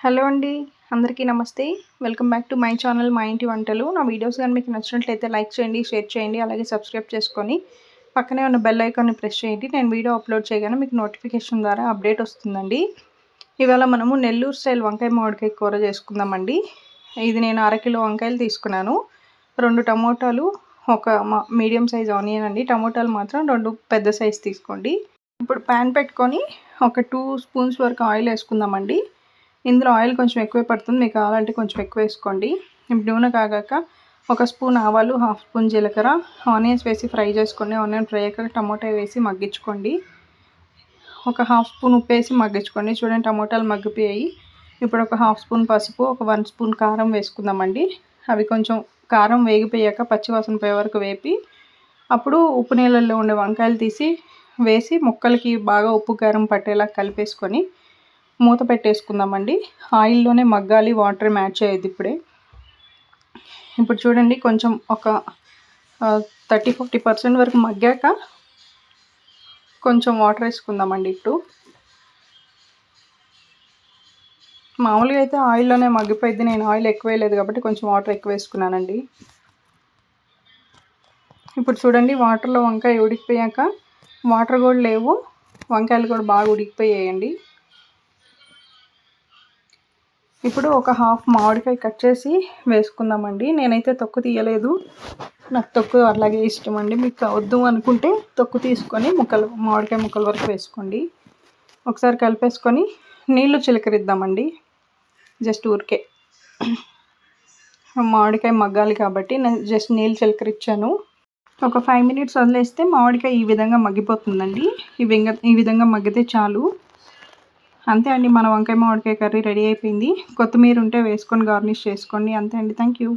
Hello అండి అందరికీ నమస్తే. Welcome back to my channel మా ఇంటి వంటలు. నా వీడియోస్ కానీ మీకు నచ్చినట్లయితే లైక్ చేయండి షేర్ చేయండి అలాగే సబ్స్క్రైబ్ చేసుకొని పక్కనే ఉన్న బెల్ ఐకాన్ని ప్రెస్ చేయండి. నేను వీడియో అప్లోడ్ చేయగానే మీకు నోటిఫికేషన్ ద్వారా అప్డేట్ వస్తుందండి. ఇవాళ మనము నెల్లూరు స్టైల్ వంకాయ మామిడికాయ కూర చేసుకుందామండి. ఇది నేను అరకిలో వంకాయలు తీసుకున్నాను. రెండు టమోటాలు ఒక మీడియం సైజ్ ఆనియన్ అండి. టమోటాలు మాత్రం రెండు పెద్ద సైజ్ తీసుకోండి. ఇప్పుడు ప్యాన్ పెట్టుకొని ఒక టూ స్పూన్స్ వరకు ఆయిల్ వేసుకుందామండి. ఇందులో ఆయిల్ కొంచెం ఎక్కువే పడుతుంది. మీకు కావాలంటే కొంచెం ఎక్కువ వేసుకోండి. ఇప్పుడు నూనె కాగాక ఒక స్పూన్ ఆవాలు హాఫ్ స్పూన్ జీలకర్ర ఆనియన్స్ వేసి ఫ్రై చేసుకోండి ఆనియన్ ఫ్రై అయ్యాక టమాటా వేసి మగ్గించుకోండి. ఒక హాఫ్ స్పూన్ ఉప్పు వేసి మగ్గించుకోండి. చూడండి టమోటాలు మగ్గిపోయాయి. ఇప్పుడు ఒక హాఫ్ స్పూన్ పసుపు ఒక వన్ స్పూన్ కారం వేసుకుందామండి. అవి కొంచెం కారం వేగిపోయాక పచ్చివాసన పోయే వరకు వేపి అప్పుడు ఉప్పు నీళ్ళల్లో ఉండే వంకాయలు తీసి వేసి ముక్కలకి బాగా ఉప్పు కారం పట్టేలా కలిపేసుకొని మూత పెట్టేసుకుందామండి. ఆయిల్లోనే మగ్గాలి వాటర్ మ్యాచ్ అయ్యేది ఇప్పుడే. ఇప్పుడు చూడండి కొంచెం ఒక థర్టీ ఫిఫ్టీ పర్సెంట్ వరకు మగ్గాక కొంచెం వాటర్ వేసుకుందామండి ఇప్పుడు. మామూలుగా అయితే ఆయిల్లోనే మగ్గిపోయింది నేను ఆయిల్ ఎక్కువ వేయలేదు కాబట్టి కొంచెం వాటర్ ఎక్కువ వేసుకున్నానండి. ఇప్పుడు చూడండి వాటర్లో వంకాయ ఉడికిపోయాక వాటర్ కూడా లేవు. వంకాయలు కూడా బాగా ఉడికిపోయాయండి. ఇప్పుడు ఒక హాఫ్ మామిడికాయ కట్ చేసి వేసుకుందామండి. నేనైతే తొక్కు తీయలేదు. నాకు తొక్కు అలాగే ఇష్టం అండి మీకు వద్దు అనుకుంటే తొక్కు తీసుకొని ముక్కలు మామిడికాయ ముక్కల వరకు వేసుకోండి. ఒకసారి కలిపేసుకొని నీళ్ళు చిలకరిద్దామండి. జస్ట్ ఊరికే. మామిడికాయ మగ్గాలి కాబట్టి నేను జస్ట్ నీళ్ళు చిలకరిచ్చాను. ఒక ఫైవ్ మినిట్స్ వదిలేస్తే మామిడికాయ ఈ విధంగా మగ్గిపోతుందండి. ఈ విధంగా ఈ విధంగా మగ్గితే చాలు. అంతే అండి మన వంకాయ మామిడికాయ కర్రీ రెడీ అయిపోయింది. కొత్తిమీర ఉంటే వేసుకొని గార్నిష్ చేసుకోండి. అంతే అండి థ్యాంక్ యూ.